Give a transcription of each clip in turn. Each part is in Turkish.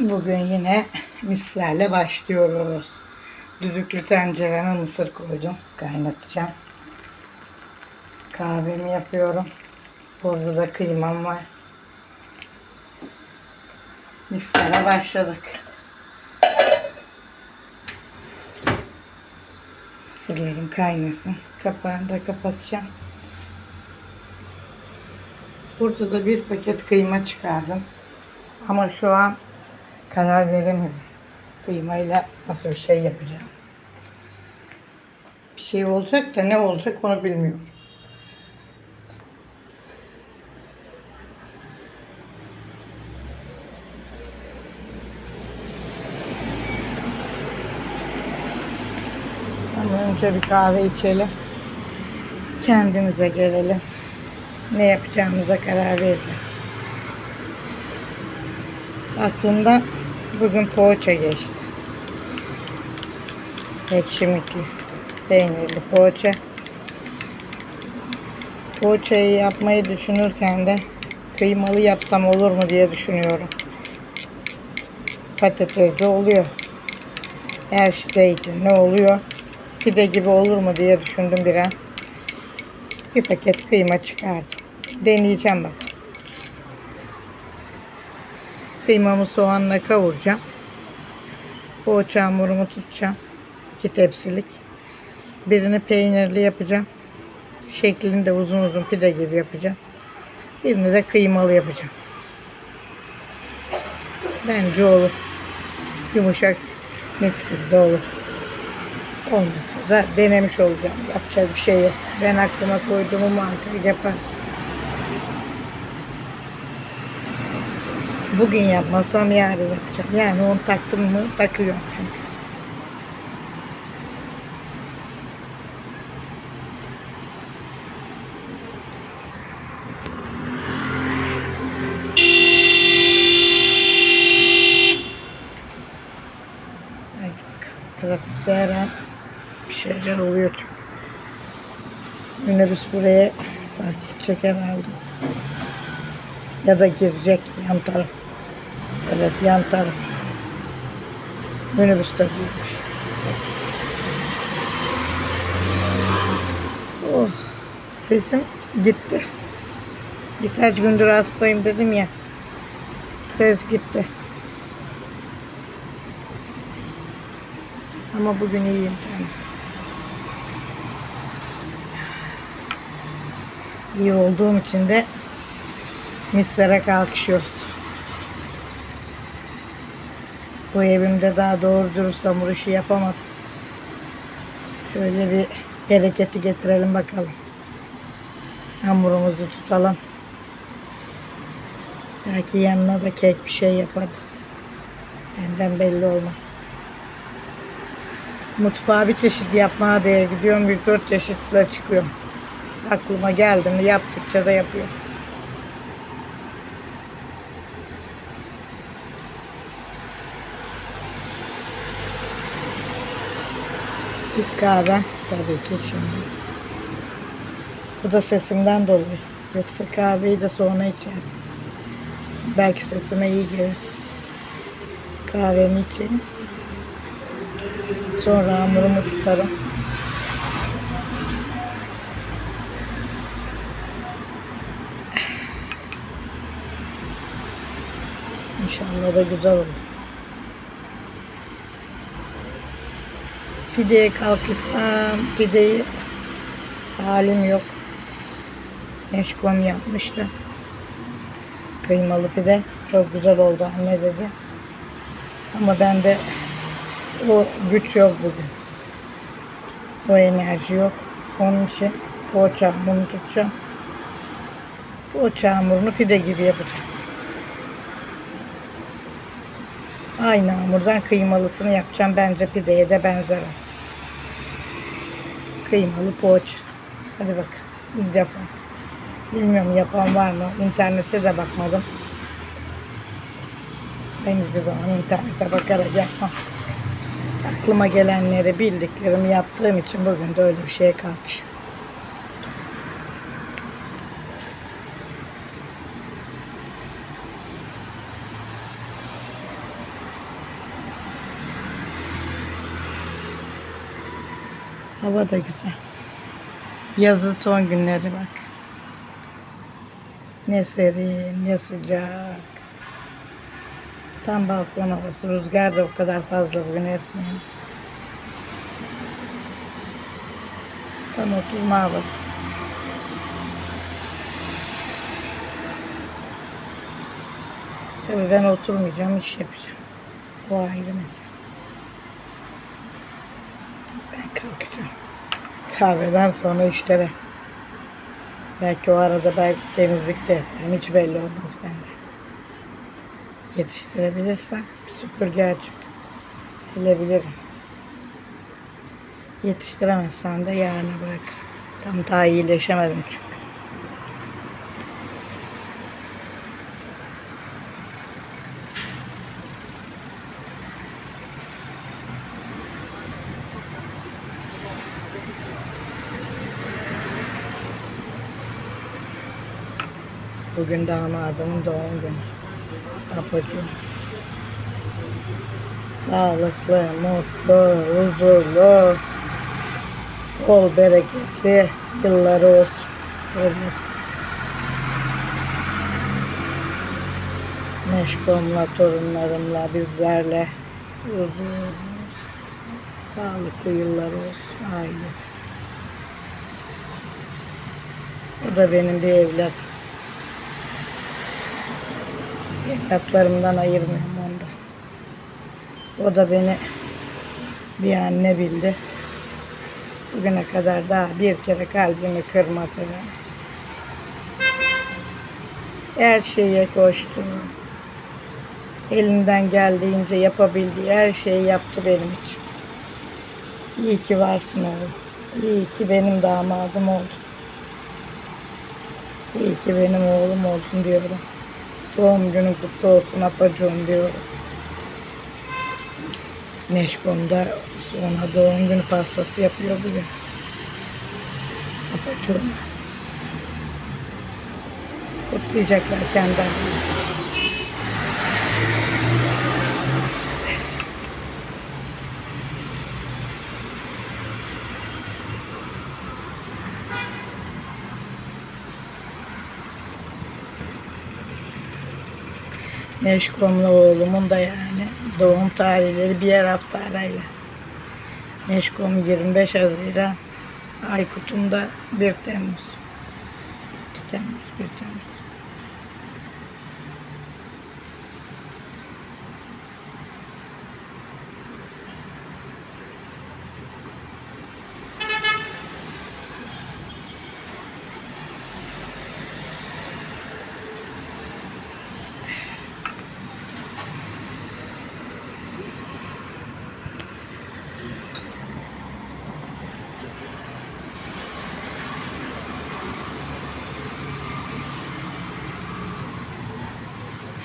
Bugün yine mislerle başlıyoruz. Düdüklü tencereme mısır koydum. Kaynatacağım. Kahvemi yapıyorum. Burada da kıymam var. Mislere başladık. Mısırlarım kaynasın. Kapağını da kapatacağım. Burada da bir paket kıyma çıkardım. Ama şu an karar veremedim. Kıymayla nasıl bir şey yapacağım. Bir şey olacak da ne olacak onu bilmiyorum. Önce bir kahve içelim. Kendimize gelelim. Ne yapacağımıza karar verelim. Aklımda bugün poğaça geçti. Ekşimikli, peynirli poğaça. Poğaçayı yapmayı düşünürken de kıymalı yapsam olur mu diye düşünüyorum. Patatesli oluyor. Her zeytin ne oluyor? Pide gibi olur mu diye düşündüm bir an. Bir paket kıyma çıkardım. Deneyeceğim bak. Kıymamı soğanla kavuracağım. Poğaça hamurumu tutacağım. İki tepsilik. Birini peynirli yapacağım. Şeklini de uzun uzun pide gibi yapacağım. Birini de kıymalı yapacağım. Bence olur. Yumuşak mis gibi de olur. Olmasa da denemiş olacağım. Yapacak bir şey yok. Ben aklıma koyduğumu mantığı yapar. Bugün yapmasam yarın yapacağım. Yani onu taktım mı takıyorum çünkü. Trafikte her an bir şeyler oluyor. Minibüs buraya park edecek herhalde. Ya da girecek yan taraf. Evet yan taraf. Minibüs de büyümüş. Oh, sesim gitti. Birkaç gündür hastayım dedim ya. Ses gitti. Ama bugün iyiyim. İyi olduğum için de mislere kalkışıyoruz. Bu evimde daha doğru dürüst hamur işi yapamadım. Şöyle bir bereketi getirelim bakalım. Hamurumuzu tutalım. Belki yanına da kek bir şey yaparız. Benden belli olmaz. Mutfağa bir çeşit yapmaya diye gidiyorum. Bir dört çeşitle çıkıyorum. Aklıma geldi mi yaptıkça da yapıyorum. İlk kahve tabii ki şimdi. Bu da sesimden dolayı. Yoksa kahveyi de sonra içerim. Belki sesime iyi gelir. Kahvemi içeyim. Sonra hamurumu tutarım. İnşallah da güzel olur. Pideye kalkırsam pideyi halim yok. Eşkom yapmıştı. Kıymalı pide. Çok güzel oldu anne dedi. Ama bende o güç yok bugün. O enerji yok. Onun için poğaça hamurunu tutacağım. Poğaça hamurunu pide gibi yapacağım. Aynı hamurdan kıymalısını yapacağım. Bence pideye de benzer. Kıymalı poğaça. Hadi bak. İlk defa. Bilmiyorum yapan var mı? İnternete de bakmadım. Ben hiçbir zaman internete bakarak yapmam. Aklıma gelenleri bildiklerimi yaptığım için bugün de öyle bir şeye kalkışıyorum. Hava da güzel. Yazın son günleri bak. Ne serin, ne sıcak. Tam balkon havası. Rüzgar da o kadar fazla bugün esmiyor. Tam oturma havası. Tabii ben oturmayacağım, iş yapacağım. O ayrı mesele. Ben kalkacağım. Kahveden sonra işlere. Belki o arada belki temizlik de yaparım. Hiç belli olmaz bende. Yetiştirebilirsem süpürge açıp silebilirim. Yetiştiremezsen de yarına bırakırım. Tam daha iyileşemedim çünkü. Bugün damadımın doğum günü. Apacığım. Sağlıklı, mutlu, huzurlu, bol bereketli yılları olsun. Evet. Meşgumla, torunlarımla, bizlerle huzurlu, sağlıklı yıllar olsun ailesi. O da benim bir evladım. Evlatlarımdan ayırmıyorum onda. O da beni bir anne bildi. Bugüne kadar daha bir kere kalbimi kırmadı. Her şeye koştu. Elinden geldiğince yapabildiği her şeyi yaptı benim için. İyi ki varsın oğlum. İyi ki benim damadım oldun. İyi ki benim oğlum oldun diyorum. Doğum günün kutlu olsun apacığım diyorum. Neşkom'da ona doğum günü pastası yapıyor bugün. Apacığım. Kutlayacaklar kendi Neşkom'la oğlumun da yani doğum tarihleri birer hafta arayla. Neşkom 25 Haziran, Aykut'un da 1 Temmuz. 2 Temmuz, 1 Temmuz.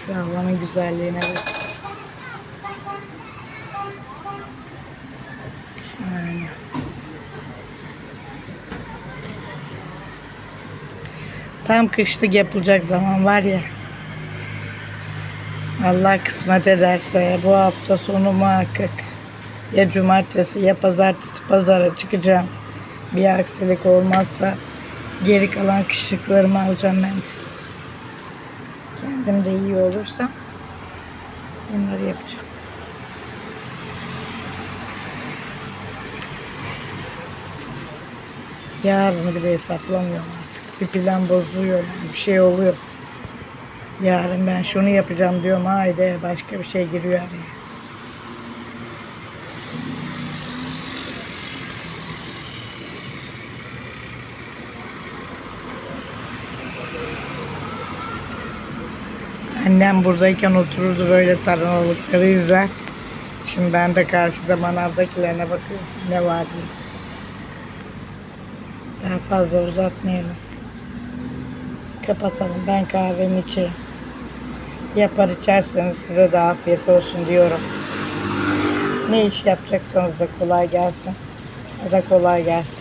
Şu havanın güzelliğine bak. Tam kışlık yapılacak zaman var ya. Allah kısmet ederse bu hafta sonu muhakkak ya cumartesi ya pazartesi pazara çıkacağım. Bir aksilik olmazsa geri kalan kışlıklarımı alacağım ben de. Kendim de iyi olursam bunları yapacağım. Yarını bile hesaplamıyorum artık. Bir plan bozuluyor, bir şey oluyor. Yarın ben şunu yapacağım diyorum, haydi başka bir şey giriyor araya. Annem buradayken otururdu böyle tarhanalıkları izler. Şimdi ben de karşıda manavdakilerine bakıyorum. Ne var diye. Daha fazla uzatmayalım. Kapatalım. Ben kahvemi içeyim. Yapar içerseniz size de afiyet olsun diyorum. Ne iş yapacaksanız da kolay gelsin. Ya da kolay gelsin.